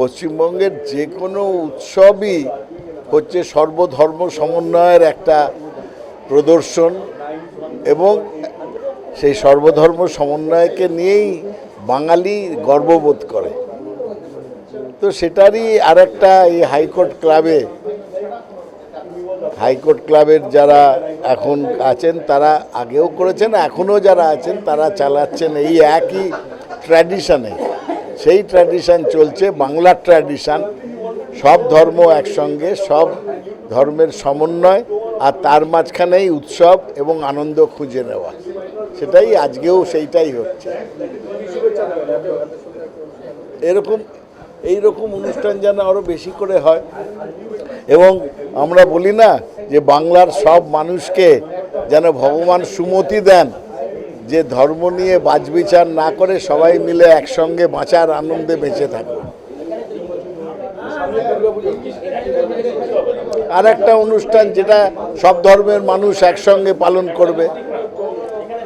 পশ্চিমবঙ্গের যে কোনো উৎসবই হচ্ছে সর্বধর্ম সমন্বয়ের একটা প্রদর্শন এবং সেই সর্বধর্ম সমন্বয়কে নিয়েই বাঙালি গর্ববোধ করে। তো সেটারই আরেকটা এই হাইকোর্ট ক্লাবে, হাইকোর্ট ক্লাবের যারা এখন আছেন তারা আগেও করেছেন, এখনও যারা আছেন তারা চালাচ্ছেন এই একই ট্র্যাডিশনে। সেই ট্র্যাডিশন চলছে বাংলার ট্র্যাডিশন সব ধর্ম একসঙ্গে, সব ধর্মের সমন্বয়, আর তার মাঝখানেই উৎসব এবং আনন্দ খুঁজে নেওয়া। সেটাই আজকেও সেইটাই হচ্ছে। এরকম এই রকম অনুষ্ঠান যেন আরও বেশি করে হয়। এবং আমরা বলি না যে বাংলার সব মানুষকে যেন ভগবান সুমতি দেন। যে ধর্ম নিয়ে বাজবিচার না করে সবাই মিলে একসঙ্গে বাঁচার আনন্দে বেঁচে থাকবে। আর একটা অনুষ্ঠান যেটা সব ধর্মের মানুষ একসঙ্গে পালন করবে।